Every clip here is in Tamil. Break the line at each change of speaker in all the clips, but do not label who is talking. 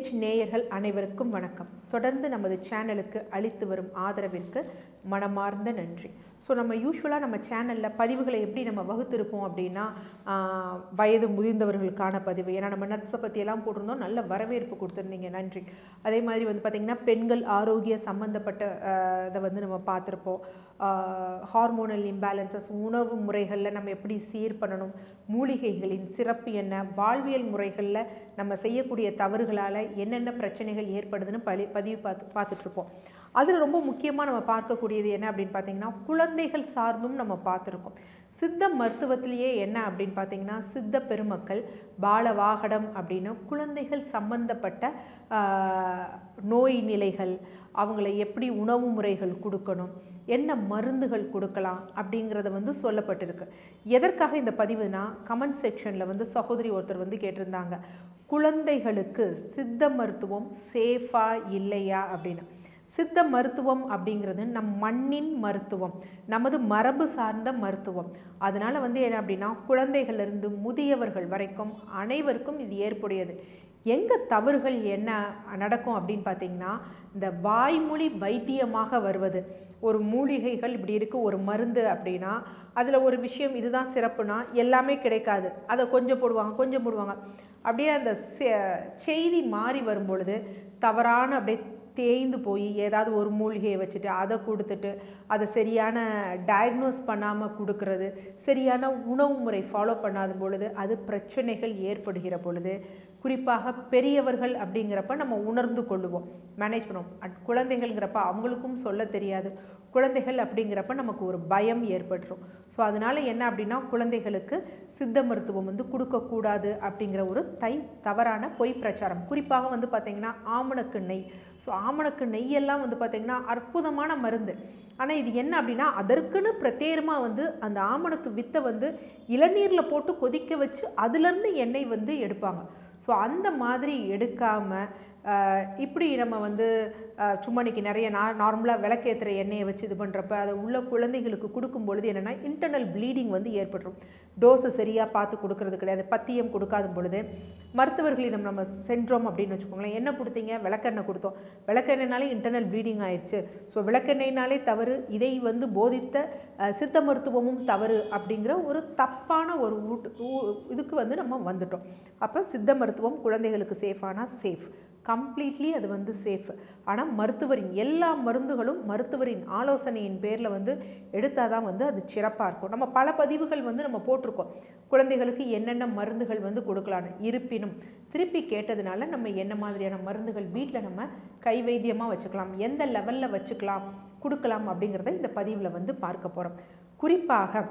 டிடிஹெச் நேயர்கள் அனைவருக்கும் வணக்கம். தொடர்ந்து நமது சேனலுக்கு அளித்து வரும் ஆதரவிற்கு மனமார்ந்த நன்றி. ஸோ நம்ம யூஸ்வலாக நம்ம சேனலில் பதிவுகளை எப்படி நம்ம வகுத்திருப்போம் அப்படின்னா வயது முதிர்ந்தவர்களுக்கான பதிவு. ஏன்னா நம்ம நட்ஸை பற்றியெல்லாம் போட்டிருந்தோம். நல்ல வரவேற்பு கொடுத்துருந்தீங்க. நன்றி. அதே மாதிரி வந்து பார்த்திங்கன்னா பெண்கள் ஆரோக்கிய சம்மந்தப்பட்ட இதை வந்து நம்ம பார்த்துருப்போம். ஹார்மோனல் இம்பேலன்சஸ் உணவு முறைகளில் நம்ம எப்படி சீர் பண்ணணும் மூலிகைகளின் சிறப்பு என்ன வாழ்வியல் முறைகளில் நம்ம செய்யக்கூடிய தவறுகளால் என்னென்ன பிரச்சனைகள் ஏற்படுதுன்னு பழி பதிவு பார்த்து பார்த்துட்ருப்போம் அதில் ரொம்ப முக்கியமாக நம்ம பார்க்கக்கூடியது என்ன அப்படின்னு பார்த்தீங்கன்னா குழந்தைகள் சார்ந்தும் நம்ம பார்த்துருக்கோம். சித்த மருத்துவத்திலேயே என்ன அப்படின்னு பார்த்தீங்கன்னா சித்த பெருமக்கள் பாலவாகடம் அப்படின்னு குழந்தைகள் சம்பந்தப்பட்ட நோய் நிலைகள் அவங்கள எப்படி உணவு முறைகள் கொடுக்கணும் என்ன மருந்துகள் கொடுக்கலாம் அப்படிங்கிறத வந்து சொல்லப்பட்டிருக்கு. எதற்காக இந்த பதிவுனா கமெண்ட் செக்ஷனில் வந்து சகோதரி ஒருத்தர் வந்து கேட்டிருந்தாங்க குழந்தைகளுக்கு சித்த மருத்துவம் சேஃபாக இல்லையா அப்படின்னு. சித்த மருத்துவம் அப்படிங்கிறது நம் மண்ணின் மருத்துவம் நமது மரபு சார்ந்த மருத்துவம். அதனால் வந்து என்ன அப்படின்னா குழந்தைகளிலிருந்து முதியவர்கள் வரைக்கும் அனைவருக்கும் இது ஏற்புடையது. எங்கே தவறுகள் என்ன நடக்கும் அப்படின்னு பார்த்தீங்கன்னா இந்த வாய்மொழி வைத்தியமாக வருவது. ஒரு மூலிகைகள் இப்படி இருக்கு ஒரு மருந்து அப்படின்னா அதில் ஒரு விஷயம் இதுதான் சிறப்புனா எல்லாமே கிடைக்காது. அதை கொஞ்சம் போடுவாங்க கொஞ்சம் போடுவாங்க. அப்படியே அந்த செ- செய்தி மாறி வரும் பொழுது தவறான அப்படியே தேய்ந்து போய் ஏதாவது ஒரு மூலிகையை வச்சுட்டு அதை கொடுத்துட்டு அதை சரியான டயக்னோஸ் பண்ணாமல் கொடுக்கறது சரியான உணவு முறை ஃபாலோ பண்ணாத பொழுது அது பிரச்சனைகள் ஏற்படுகிற பொழுது குறிப்பாக பெரியவர்கள் அப்படிங்கிறப்ப நம்ம உணர்ந்து கொள்ளுவோம். மேனேஜ் பண்ணுவோம். அட் குழந்தைகள்ங்கிறப்ப அவங்களுக்கும் சொல்ல தெரியாது. குழந்தைகள் அப்படிங்கிறப்ப நமக்கு ஒரு பயம் ஏற்பட்டுரும். ஸோ அதனால என்ன அப்படின்னா குழந்தைகளுக்கு சித்த மருத்துவம் வந்து கொடுக்கக்கூடாது அப்படிங்கிற ஒரு தை தவறான பொய் பிரச்சாரம். குறிப்பாக வந்து பார்த்திங்கன்னா ஆமணக்கு நெய். ஸோ ஆமணக்கு நெய்யெல்லாம் வந்து பார்த்திங்கன்னா அற்புதமான மருந்து. ஆனால் இது என்ன அப்படின்னா அதற்குன்னு பிரத்யேகமாக வந்து அந்த ஆமணக்கு வித்தை வந்து இளநீரில் போட்டு கொதிக்க வச்சு அதுலேருந்து எண்ணெய் வந்து எடுப்பாங்க. ஸோ அந்த மாதிரி எடுக்காமல் இப்படி நம்ம வந்து சும்மா இன்னைக்கு நிறைய நா நார்மலாக விளக்கேற்றுற எண்ணெயை வச்சு இது பண்ணுறப்ப அதை உள்ள குழந்தைகளுக்கு கொடுக்கும் பொழுது என்னென்னா இன்டர்னல் ப்ளீடிங் வந்து ஏற்பட்டுரும். டோஸை சரியாக பார்த்து கொடுக்கறது கிடையாது. பத்தியம் கொடுக்காத பொழுது மருத்துவர்களிடம் நம்ம சென்றோம் அப்படின்னு வச்சுக்கோங்களேன் என்ன கொடுத்தீங்க? விளக்கெண்ணெய் கொடுத்தோம். விளக்கெண்ணெய்னாலே இன்டர்னல் ப்ளீடிங் ஆயிடுச்சு ஸோ விளக்கெண்ணெய்னாலே தவறு இதை வந்து போதித்த சித்த மருத்துவமும் தவறு அப்படிங்கிற ஒரு தப்பான ஒரு ஊட்டு ஊ- இதுக்கு வந்து நம்ம வந்துட்டோம். அப்போ சித்த மருத்துவம் குழந்தைகளுக்கு சேஃபானா சேஃப் கம்ப்ளீட்லி அது வந்து சேஃப் ஆனால் மருத்துவரின் எல்லா மருந்துகளும் மருத்துவரின் ஆலோசனையின் பேரில் வந்து எடுத்தால் தான் வந்து அது சிறப்பாக இருக்கும். நம்ம பல பதிவுகள் வந்து நம்ம போட்டிருக்கோம். குழந்தைகளுக்கு என்னென்ன மருந்துகள் வந்து கொடுக்கலான்னு இருப்பினும் திருப்பி கேட்டதுனால நம்ம என்ன மாதிரியான மருந்துகள் வீட்டில் நம்ம கை வைத்தியமாக வச்சுக்கலாம் எந்த லெவலில் வச்சுக்கலாம் கொடுக்கலாம் அப்படிங்கிறத இந்த பதிவில் வந்து பார்க்க போகிறோம் குறிப்பாக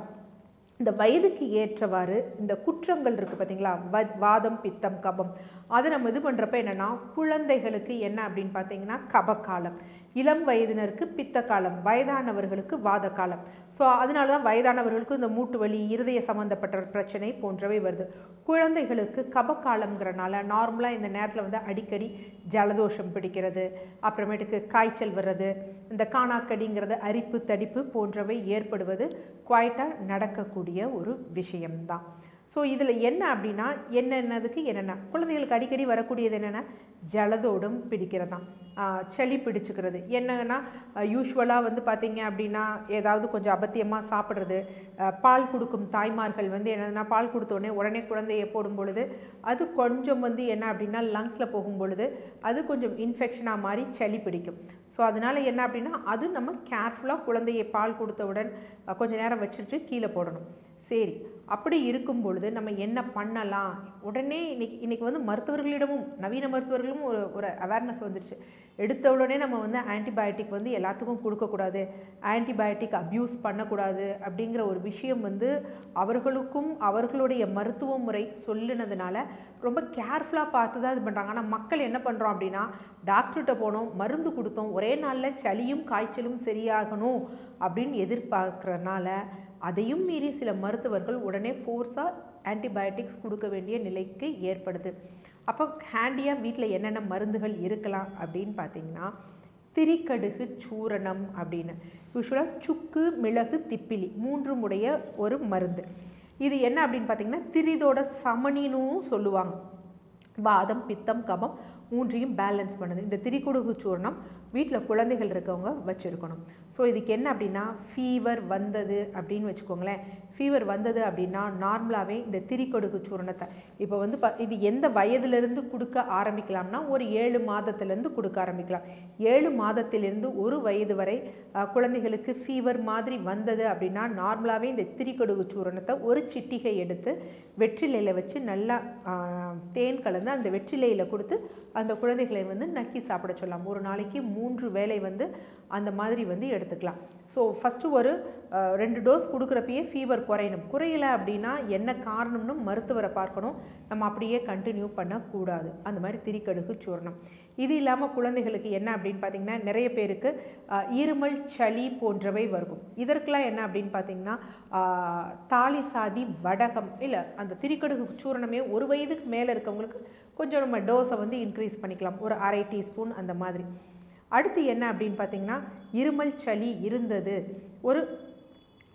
இந்த வயதுக்கு ஏற்றவாறு இந்த குற்றங்கள் இருக்குது பார்த்தீங்களா வ வாதம் பித்தம் கபம். அதை நம்ம இது பண்ணுறப்ப என்னென்னா குழந்தைகளுக்கு என்ன அப்படின்னு பார்த்தீங்கன்னா கபக்காலம். இளம் வயதினருக்கு பித்த காலம் வயதானவர்களுக்கு வாத காலம். ஸோ அதனால தான் வயதானவர்களுக்கு இந்த மூட்டு வலி இருதய சம்மந்தப்பட்ட பிரச்சனை போன்றவை வருது. குழந்தைகளுக்கு கபக்காலம்ங்கிறனால நார்மலாக இந்த நேரத்தில் வந்து அடிக்கடி ஜலதோஷம் பிடிக்கிறது அப்புறமேட்டுக்கு காய்ச்சல் வர்றது இந்த காணாக்கடிங்கிறது அரிப்பு தடிப்பு போன்றவை ஏற்படுவது குவாய்ட்டாக நடக்கக்கூடிய ஒரு விஷயம்தான். ஸோ இதில் என்ன அப்படின்னா என்னென்னதுக்கு என்னென்ன? குழந்தைகளுக்கு அடிக்கடி வரக்கூடியது என்னென்னா? ஜலதோடும் பிடிக்கிறதாம் சளி பிடிச்சிக்கிறது. என்னன்னா யூஸ்வலாக வந்து பார்த்தீங்க அப்படின்னா ஏதாவது கொஞ்சம் அபத்தியமாக சாப்பிட்றது பால் கொடுக்கும் தாய்மார்கள் வந்து என்னதுன்னா பால் கொடுத்தோடனே உடனே குழந்தையை போடும் பொழுது அது கொஞ்சம் வந்து என்ன அப்படின்னா லங்ஸில் போகும் பொழுது அது கொஞ்சம் இன்ஃபெக்ஷனாக மாதிரி சளி பிடிக்கும். ஸோ அதனால் என்ன அப்படின்னா அது நம்ம கேர்ஃபுல்லாக குழந்தையை பால் கொடுத்தவுடன் கொஞ்சம் நேரம் வச்சுட்டு கீழே போடணும். சரி அப்படி இருக்கும் பொழுது நம்ம என்ன பண்ணலாம்? உடனே இன்னைக்கு இன்றைக்கி வந்து மருத்துவர்களிடமும் நவீன மருத்துவர்களும் ஒரு ஒரு அவேர்னஸ் வந்துருச்சு. எடுத்த உடனே நம்ம வந்து ஆன்டிபயோட்டிக் வந்து எல்லாத்துக்கும் கொடுக்கக்கூடாது. ஆன்டிபயோட்டிக் அப்யூஸ் பண்ணக்கூடாது அப்படிங்கிற ஒரு விஷயம் வந்து அவர்களுக்கும் அவர்களுடைய மருத்துவ முறை சொல்லினதுனால ரொம்ப கேர்ஃபுல்லாக பார்த்து தான் இது பண்ணுறாங்க ஆனால் மக்கள் என்ன பண்ணுறோம் அப்படின்னா டாக்டர்கிட்ட போனோம் மருந்து கொடுத்தோம். ஒரே நாளில் சளியும் காய்ச்சலும் சரியாகணும் அப்படின்னு எதிர்பார்க்குறனால அதையும் மீறி சில மருத்துவர்கள் உடனே ஃபோர்ஸாக ஆன்டிபயோட்டிக்ஸ் கொடுக்க வேண்டிய நிலைக்கு ஏற்படுது. அப்போ ஹேண்டியாக வீட்டில் என்னென்ன மருந்துகள் இருக்கலாம் அப்படின்னு பார்த்தீங்கன்னா திரிக்கடுகு சூரணம் அப்படின்னு. யூஸ்வலாக சுக்கு மிளகு திப்பிலி மூன்றும் உடைய ஒரு மருந்து. இது என்ன அப்படின்னு பார்த்தீங்கன்னா திரிதோட சமணினும் சொல்லுவாங்க. வாதம் பித்தம் கபம் மூன்றையும் பேலன்ஸ் பண்ணுது. இந்த திரிக்குடுகு சூர்ணம் வீட்டில் குழந்தைகள் இருக்கவங்க வச்சுருக்கணும். ஸோ இதுக்கு என்ன அப்படின்னா ஃபீவர் வந்தது அப்படின்னு வச்சுக்கோங்களேன். ஃபீவர் வந்தது அப்படின்னா நார்மலாகவே இந்த திரிக்கொடுகு சூரணத்தை இப்போ வந்து ப இது எந்த வயதுலேருந்து கொடுக்க ஆரம்பிக்கலாம்னா ஒரு ஏழு மாதத்துலேருந்து கொடுக்க ஆரம்பிக்கலாம். ஏழு மாதத்திலிருந்து ஒரு வயது வரை குழந்தைகளுக்கு ஃபீவர் மாதிரி வந்தது அப்படின்னா நார்மலாகவே இந்த திரிக்கொடுகு சூரணத்தை ஒரு சிட்டிகை எடுத்து வெற்றிலையில் வச்சு நல்லா தேன் கலந்து அந்த வெற்றிலையில் கொடுத்து அந்த குழந்தைகளை வந்து நக்கி சாப்பிட சொல்லலாம். ஒரு நாளைக்கு மூன்று வேளை வந்து அந்த மாதிரி வந்து எடுத்துக்கலாம். ஸோ ஃபஸ்ட்டு ஒரு ரெண்டு டோஸ் கொடுக்குறப்பயே ஃபீவர் குறையணும். குறையல அப்படின்னா என்ன காரணம்னு மருத்துவரை பார்க்கணும். நம்ம அப்படியே கண்டினியூ பண்ணக்கூடாது. அந்த மாதிரி திரிக்கடுகு சூர்ணம். இது இல்லாமல் குழந்தைகளுக்கு என்ன அப்படின்னு பார்த்தீங்கன்னா நிறைய பேருக்கு இருமல் சளி போன்றவை வரும். இதற்கெலாம் என்ன அப்படின்னு பார்த்தீங்கன்னா தாலி சாதி வடகம். இல்லை அந்த திரிக்கடுகு சூரணமே ஒரு வயதுக்கு மேலே இருக்கவங்களுக்கு கொஞ்சம் நம்ம டோஸை வந்து இன்க்ரீஸ் பண்ணிக்கலாம். ஒரு அரை டீஸ்பூன் அந்த மாதிரி. அடுத்து என்ன அப்படின்னு பார்த்தீங்கன்னா இருமல் சளி இருந்தது. ஒரு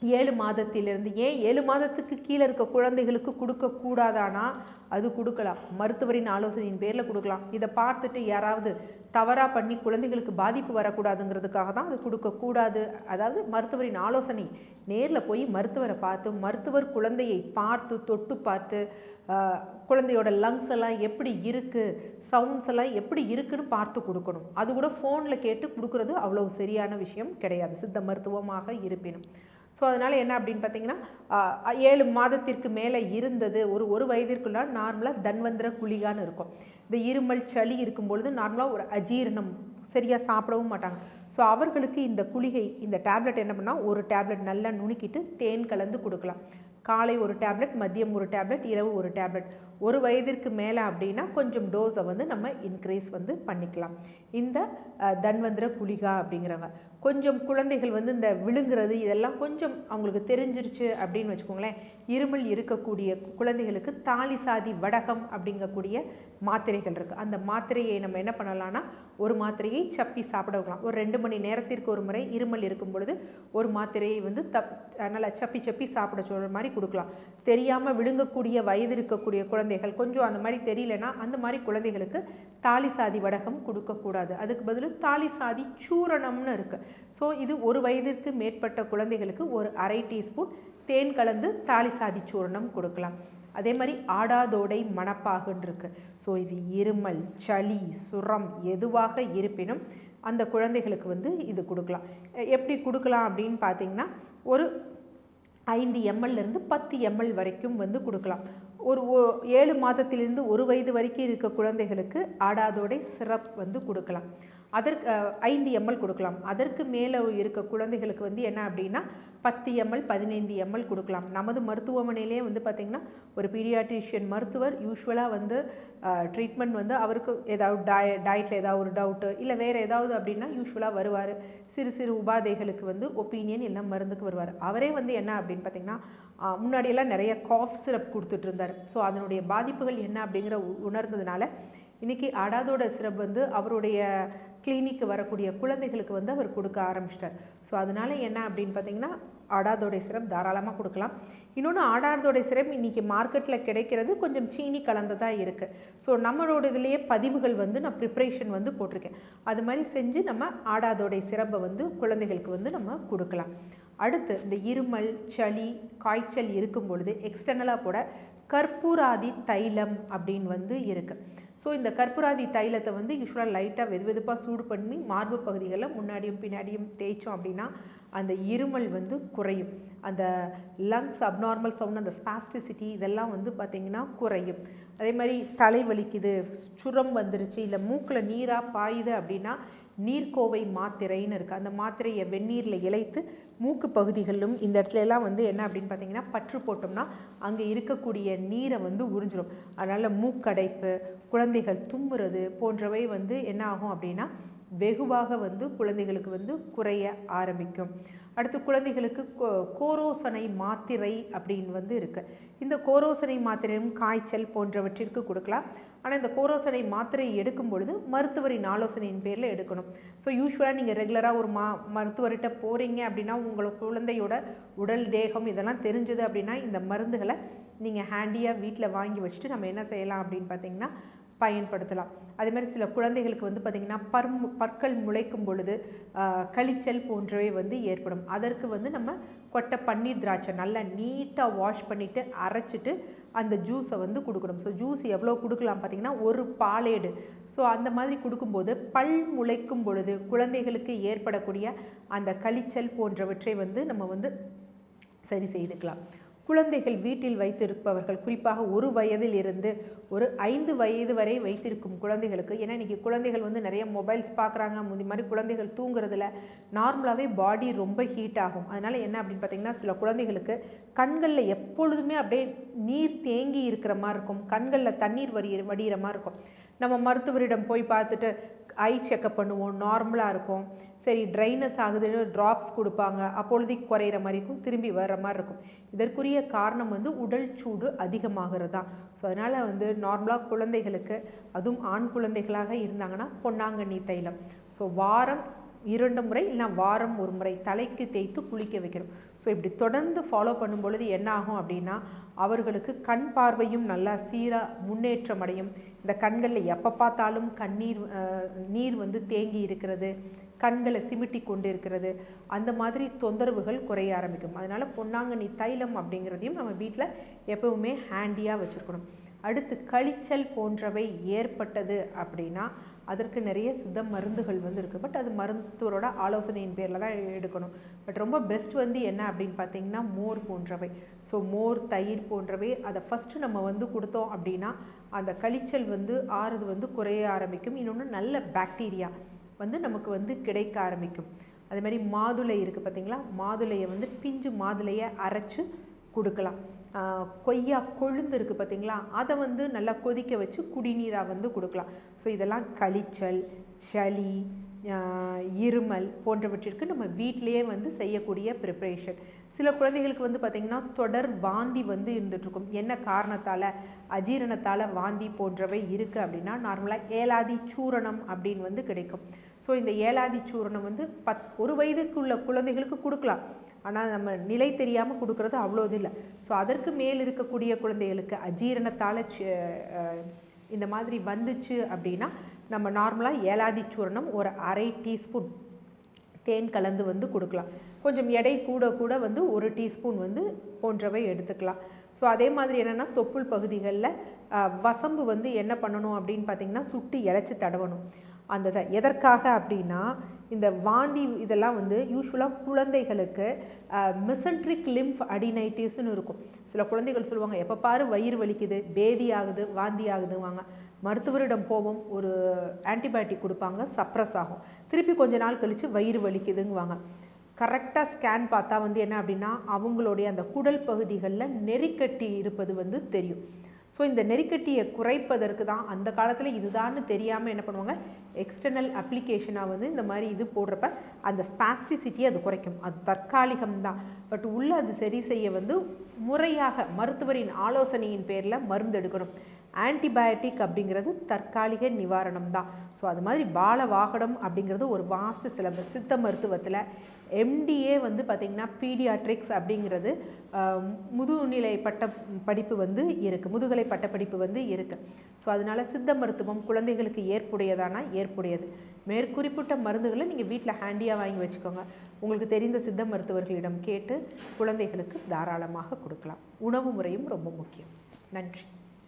ஏழு மாதத்திலிருந்து ஏன் ஏழு மாதத்துக்கு கீழே இருக்க குழந்தைகளுக்கு கொடுக்கக்கூடாதானா? அது கொடுக்கலாம். மருத்துவரின் ஆலோசனையின் பேரில் கொடுக்கலாம். இதை பார்த்துட்டு யாராவது தவறாக பண்ணி குழந்தைகளுக்கு பாதிப்பு வரக்கூடாதுங்கிறதுக்காக தான் அது கொடுக்கக்கூடாது. அதாவது மருத்துவரின் ஆலோசனை. நேரில் போய் மருத்துவரை பார்த்து மருத்துவர் குழந்தையை பார்த்து தொட்டு பார்த்து குழந்தையோட லங்ஸ் எல்லாம் எப்படி இருக்குது சவுண்ட்ஸ் எல்லாம் எப்படி இருக்குன்னு பார்த்து கொடுக்கணும். அது கூட ஃபோனில் கேட்டு கொடுக்குறது அவ்வளோ சரியான விஷயம் கிடையாது. சித்த மருத்துவமாக இருப்பினும். ஸோ அதனால் என்ன அப்படின்னு பார்த்தீங்கன்னா ஏழு மாதத்திற்கு மேலே இருந்தது. ஒரு ஒரு வயதிற்குள்ள நார்மலாக தன்வந்திர குழிகான்னு இருக்கும். இந்த இருமல் சளி இருக்கும் பொழுது நார்மலாக ஒரு அஜீரணம் சரியாக சாப்பிடவும் மாட்டாங்க. ஸோ அவர்களுக்கு இந்த குளிகை இந்த டேப்லெட் என்ன பண்ணால் ஒரு டேப்லெட் நல்லா நுணுக்கிட்டு தேன் கலந்து கொடுக்கலாம். காலை ஒரு டேப்லெட் மதியம் ஒரு டேப்லெட் இரவு ஒரு டேப்லெட். ஒரு வயதிற்கு மேலே அப்படின்னா கொஞ்சம் டோஸை வந்து நம்ம இன்க்ரீஸ் வந்து பண்ணிக்கலாம். இந்த தன்வந்திர குளிகா அப்படிங்கிறவங்க. கொஞ்சம் குழந்தைகள் வந்து இந்த விழுங்குறது இதெல்லாம் கொஞ்சம் அவங்களுக்கு தெரிஞ்சிருச்சு அப்படின்னு வச்சுக்கோங்களேன். இருமல் இருக்கக்கூடிய குழந்தைகளுக்கு தாலி சாதி வடகம் அப்படிங்கக்கூடிய மாத்திரைகள் இருக்குது அந்த மாத்திரையை நம்ம என்ன பண்ணலாம்னா ஒரு மாத்திரையை சப்பி சாப்பிட வைக்கலாம். ஒரு ரெண்டு மணி நேரத்திற்கு ஒரு முறை இருமல் இருக்கும் பொழுது ஒரு மாத்திரையை வந்து தப் நல்லா சப்பி சப்பி சாப்பிட சொல்கிற மாதிரி கொடுக்கலாம். தெரியாமல் விழுங்கக்கூடிய வயது இருக்கக்கூடிய குழந்தைகள் கொஞ்சம் அந்த மாதிரி தெரியலனா அந்த மாதிரி குழந்தைகளுக்கு தாலி சாதி வடகம் கொடுக்கக்கூடாது. அதுக்கு பதில் தாலி சாதி சூரணம்னு இருக்குது ஸோ இது ஒரு வயதிற்கு மேற்பட்ட குழந்தைகளுக்கு ஒரு அரை டீஸ்பூன் தேன் கலந்து தாலி சாதி சூரணம் கொடுக்கலாம். அதே மாதிரி ஆடாதோடை மணப்பாகுன்னு இருக்கு. ஸோ இது இருமல் சளி சுரம் எதுவாக இருப்பினும் அந்த குழந்தைகளுக்கு வந்து இது கொடுக்கலாம். எப்படி கொடுக்கலாம் அப்படின்னு பார்த்தீங்கன்னா ஒரு ஐந்து எம்எல்லேருந்து பத்து எம்எல் வரைக்கும் வந்து கொடுக்கலாம். ஒரு ஏழு மாதத்திலிருந்து ஒரு வயது வரைக்கும் இருக்க குழந்தைகளுக்கு ஆடாதோடை சிரப் வந்து கொடுக்கலாம். அதற்கு ஐந்து எம்எல் கொடுக்கலாம். அதற்கு மேலே இருக்க குழந்தைகளுக்கு வந்து என்ன அப்படின்னா பத்து எம்எல் பதினைந்து எம்எல் கொடுக்கலாம். நமது மருத்துவமனையிலே வந்து பார்த்திங்கன்னா ஒரு பீடியாட்ரிஷியன் மருத்துவர் யூஸ்வலாக வந்து ட்ரீட்மெண்ட் வந்து அவருக்கு ஏதாவது டய டயட்டில் ஏதாவது ஒரு டவுட்டு இல்லை வேறு ஏதாவது அப்படின்னா யூஸ்வலாக வருவார். சிறு சிறு உபாதைகளுக்கு வந்து ஒப்பீனியன் எல்லாம் மருந்துக்கு வருவார். அவரே வந்து என்ன அப்படின்னு பார்த்தீங்கன்னா முன்னாடியெல்லாம் நிறைய காஃப் சிரப் கொடுத்துட்ருந்தார் ஸோ அதனுடைய பாதிப்புகள் என்ன அப்படிங்கிற உ- உணர்ந்ததுனால இன்றைக்கி அடாதோட சிரப் வந்து அவருடைய கிளினிக்கு வரக்கூடிய குழந்தைகளுக்கு வந்து அவர் கொடுக்க ஆரம்பிச்சிட்டார். ஸோ அதனால என்ன அப்படின்னு பார்த்தீங்கன்னா ஆடாதோடைய சிரப் தாராளமாக கொடுக்கலாம். இன்னொன்று ஆடாதோடைய சிரப் இன்றைக்கி மார்க்கெட்டில் கிடைக்கிறது கொஞ்சம் சீனி கலந்ததாக இருக்குது ஸோ நம்மளோட இதுலேயே பதிவுகள் வந்து நான் ப்ரிப்ரேஷன் வந்து போட்டிருக்கேன். அது மாதிரி செஞ்சு நம்ம ஆடாதோடைய சிரப்பை வந்து குழந்தைகளுக்கு வந்து நம்ம கொடுக்கலாம். அடுத்து இந்த இருமல் சளி காய்ச்சல் இருக்கும் பொழுது எக்ஸ்டர்னலாக கூட கற்பூராதி தைலம் அப்படின்னு வந்து இருக்குது ஸோ இந்த கற்பூராதி தைலத்தை வந்து யூஸ்வலாக லைட்டாக வெது வெதுப்பாக சூடு பண்ணி மார்பு பகுதிகளில் முன்னாடியும் பின்னாடியும் தேய்ச்சோம் அப்படின்னா அந்த இருமல் வந்து குறையும். அந்த லங்ஸ் அப்நார்மல் சவுண்ட் அந்த ஸ்பாஸ்டிசிட்டி இதெல்லாம் வந்து பார்த்திங்கன்னா குறையும். அதே மாதிரி தலை வலிக்குது சுரம் வந்துருச்சு இல்லை மூக்கில் நீராக பாயுது அப்படின்னா நீர்க்கோவை மாத்திரைன்னு இருக்குது அந்த மாத்திரையை வெந்நீரில் இழைத்து மூக்கு பகுதிகளிலும் இந்த இடத்துல எல்லாம் வந்து என்ன அப்படின்னு பார்த்தீங்கன்னா பற்று போட்டோம்னா அங்கே இருக்கக்கூடிய நீரை வந்து உறிஞ்சிடும் அதனால் மூக்கடைப்பு குழந்தைகள் தும்முறது போன்றவை வந்து என்ன ஆகும் அப்படின்னா வெகுவாக வந்து குழந்தைகளுக்கு வந்து குறைய ஆரம்பிக்கும். அடுத்து குழந்தைகளுக்கு கோ- கோரோசனை மாத்திரை அப்படின்னு வந்து இருக்குது இந்த கோரோசனை மாத்திரையும் காய்ச்சல் போன்றவற்றிற்கு கொடுக்கலாம். ஆனால் இந்த கோரோசனை மாத்திரை எடுக்கும் பொழுது மருத்துவரின் ஆலோசனையின் பேரில் எடுக்கணும். ஸோ யூஸ்வலாக நீங்கள் ரெகுலராக ஒரு மா மருத்துவர்கிட்ட போகிறீங்க அப்படின்னா உங்களோட குழந்தையோட உடல் தேகம் இதெல்லாம் தெரிஞ்சுது அப்படின்னா இந்த மருந்துகளை நீங்கள் ஹேண்டியாக வீட்டில் வாங்கி வச்சுட்டு நம்ம என்ன செய்யலாம் அப்படின்னு பார்த்தீங்கன்னா பயன்படுத்தலாம். அதே மாதிரி சில குழந்தைகளுக்கு வந்து பார்த்திங்கன்னா பரும் பற்கள் முளைக்கும் பொழுது கழிச்சல் போன்றவை வந்து ஏற்படும். அதற்கு வந்து நம்ம கொட்டை பன்னீர் திராட்சை நல்லா நீட்டாக வாஷ் பண்ணிவிட்டு அரைச்சிட்டு அந்த ஜூஸை வந்து கொடுக்கணும். ஸோ ஜூஸ் எவ்வளோ கொடுக்கலாம் பார்த்தீங்கன்னா ஒரு பாலேடு. ஸோ அந்த மாதிரி கொடுக்கும்போது பல் முளைக்கும் பொழுது குழந்தைகளுக்கு ஏற்படக்கூடிய அந்த கழிச்சல் போன்றவற்றை வந்து நம்ம வந்து சரி செய்துக்கலாம். குழந்தைகள் வீட்டில் வைத்திருப்பவர்கள் குறிப்பாக ஒரு வயதில் இருந்து ஒரு ஐந்து வயது வரை வைத்திருக்கும் குழந்தைகளுக்கு ஏன்னா இன்றைக்கி குழந்தைகள் வந்து நிறைய மொபைல்ஸ் பார்க்குறாங்க முந்தி மாதிரி குழந்தைகள் தூங்குறதுல நார்மலாகவே பாடி ரொம்ப ஹீட் ஆகும். அதனால் என்ன அப்படின்னு பார்த்தீங்கன்னா சில குழந்தைகளுக்கு கண்களில் எப்பொழுதுமே அப்படியே நீர் தேங்கி இருக்கிற மாதிரி இருக்கும். கண்களில் தண்ணீர் வரி வடிகிற மாதிரி இருக்கும். நம்ம மருத்துவரிடம் போய் பார்த்துட்டு ஐ செக்கப் பண்ணுவோம் நார்மலாக இருக்கும். சரி ட்ரைனஸ் ஆகுதுன்னு ட்ராப்ஸ் கொடுப்பாங்க. அப்பொழுதைக்கு குறையிற மாதிரி இருக்கும் திரும்பி வர்ற மாதிரி இருக்கும். இதற்குரிய காரணம் வந்து உடல் சூடு அதிகமாகிறது. தான் ஸோ அதனால் வந்து நார்மலாக குழந்தைகளுக்கு அதுவும் ஆண் குழந்தைகளாக இருந்தாங்கன்னா பொன்னாங்கண்ணி தைலம். ஸோ வாரம் இரண்டு முறை இல்லைனா வாரம் ஒரு முறை தலைக்கு தேய்த்து குளிக்க வைக்கணும். ஸோ இப்படி தொடர்ந்து ஃபாலோ பண்ணும் பொழுது என்ன ஆகும் அப்படின்னா அவர்களுக்கு கண் பார்வையும் நல்லா சீராக முன்னேற்றம் அடையும். இந்த கண்களில் எப்போ பார்த்தாலும் கண்ணீர் நீர் வந்து தேங்கி இருக்கிறது கண்களை சிமிட்டி கொண்டு இருக்கிறது அந்த மாதிரி தொந்தரவுகள் குறைய ஆரம்பிக்கும். அதனால் பொன்னாங்கண்ணி தைலம் அப்படிங்கிறதையும் நம்ம வீட்டில் எப்பவுமே ஹேண்டியாக வச்சுருக்கணும். அடுத்து கழிச்சல் போன்றவை ஏற்பட்டது அப்படின்னா அதற்கு நிறைய சித்த மருந்துகள் வந்து இருக்குது பட் அது மருத்துவரோட ஆலோசனையின் பேரில் தான் எடுக்கணும். பட் ரொம்ப பெஸ்ட் வந்து என்ன அப்படின்னு பார்த்தீங்கன்னா மோர் போன்றவை. ஸோ மோர் தயிர் போன்றவை அதை ஃபஸ்ட்டு நம்ம வந்து கொடுத்தோம் அப்படின்னா அந்த கழிச்சல் வந்து ஆறுது வந்து குறைய ஆரம்பிக்கும். இன்னொன்று நல்ல பாக்டீரியா வந்து நமக்கு வந்து கிடைக்க ஆரம்பிக்கும். அதே மாதிரி மாதுளை இருக்குது பார்த்தீங்களா மாதுளையை வந்து பிஞ்சு மாதுளையை அரைச்சு கொடுக்கலாம். கொய்யா கொழுந்து இருக்குது பார்த்தீங்களா அதை வந்து நல்லா கொதிக்க வச்சு குடிநீராக வந்து கொடுக்கலாம். ஸோ இதெல்லாம் கழிச்சல் சளி இருமல் போன்றவற்றிற்கு நம்ம வீட்டிலையே வந்து செய்யக்கூடிய ப்ரிப்ரேஷன் சில குழந்தைகளுக்கு வந்து பார்த்திங்கன்னா தொடர் வாந்தி வந்து இருந்துகிட்ருக்கும் என்ன காரணத்தால்? அஜீரணத்தால் வாந்தி போன்றவை இருக்குது அப்படின்னா நார்மலாக ஏலாதி சூரணம் அப்படின்னு வந்து கிடைக்கும். ஸோ இந்த ஏலாதி சூரணம் வந்து பத் ஒரு வயதுக்குள்ள குழந்தைகளுக்கு கொடுக்கலாம். ஆனால் நம்ம நிலை தெரியாமல் கொடுக்கறது அவ்வளோ இது இல்லை. ஸோ அதற்கு மேல் இருக்கக்கூடிய குழந்தைகளுக்கு அஜீரணத்தால் இந்த மாதிரி வந்துச்சு அப்படின்னா நம்ம நார்மலாக ஏலாதி சூரணம் ஒரு அரை டீஸ்பூன் தேன் கலந்து வந்து கொடுக்கலாம். கொஞ்சம் எடை கூட கூட வந்து ஒரு டீஸ்பூன் வந்து போன்றவை எடுத்துக்கலாம். ஸோ அதே மாதிரி என்னென்னா தொப்புள் பகுதிகளில் வசம்பு வந்து என்ன பண்ணணும் அப்படின்னு பார்த்தீங்கன்னா சுட்டு இழைச்சி தடவணும். அந்த எதற்காக அப்படின்னா இந்த வாந்தி இதெல்லாம் வந்து யூஸ்வலாக குழந்தைகளுக்கு மிசன்ட்ரிக் லிம்ஃப் அடினைட்டிஸ்னு இருக்கும். சில குழந்தைகள் சொல்லுவாங்க எப்போ பாரு வயிறு வலிக்குது பேதி ஆகுது வாந்தி ஆகுதுவாங்க மருத்துவரிடம் போவோம் ஒரு ஆன்டிபயோட்டிக் கொடுப்பாங்க சப்ரஸ் ஆகும். திருப்பி கொஞ்ச நாள் கழித்து வயிறு வலிக்குதுங்குவாங்க. கரெக்டாக ஸ்கேன் பார்த்தா வந்து என்ன அப்படின்னா அவங்களுடைய அந்த குடல் பகுதிகளில் நெறிக்கட்டி இருப்பது வந்து தெரியும். ஸோ இந்த நெருக்கட்டியை குறைப்பதற்கு தான் அந்த காலத்தில் இதுதான்னு தெரியாமல் என்ன பண்ணுவாங்க? எக்ஸ்டர்னல் அப்ளிகேஷனாக வந்து இந்த மாதிரி இது போடுறப்ப அந்த ஸ்பாஸ்டிசிட்டியை அது குறைக்கும். அது தற்காலிகம்தான் பட் உள்ளே அது சரி செய்ய வந்து முறையாக மருத்துவரின் ஆலோசனையின் பேரில் மருந்து எடுக்கணும். ஆன்டிபயோட்டிக் அப்படிங்கிறது தற்காலிக நிவாரணம் தான் ஸோ அது மாதிரி பால வாகடம் அப்படிங்கிறது ஒரு வாஸ்ட் சிலபஸ் சித்த மருத்துவத்தில் எம்டிஏ வந்து பார்த்திங்கன்னா பீடியாட்ரிக்ஸ் அப்படிங்கிறது முதுநிலை பட்ட படிப்பு வந்து இருக்குது முதுகலை பட்டப்படிப்பு வந்து இருக்குது ஸோ அதனால் சித்த மருத்துவம் குழந்தைகளுக்கு ஏற்புடையதானா? ஏற்புடையது. மேற்குறிப்பிட்ட மருந்துகளை நீங்கள் வீட்டில் ஹேண்டியாக வாங்கி வச்சுக்கோங்க. உங்களுக்கு தெரிந்த சித்த மருத்துவர்களிடம் கேட்டு குழந்தைகளுக்கு தாராளமாக கொடுக்கலாம். உணவு முறையும் ரொம்ப முக்கியம். நன்றி.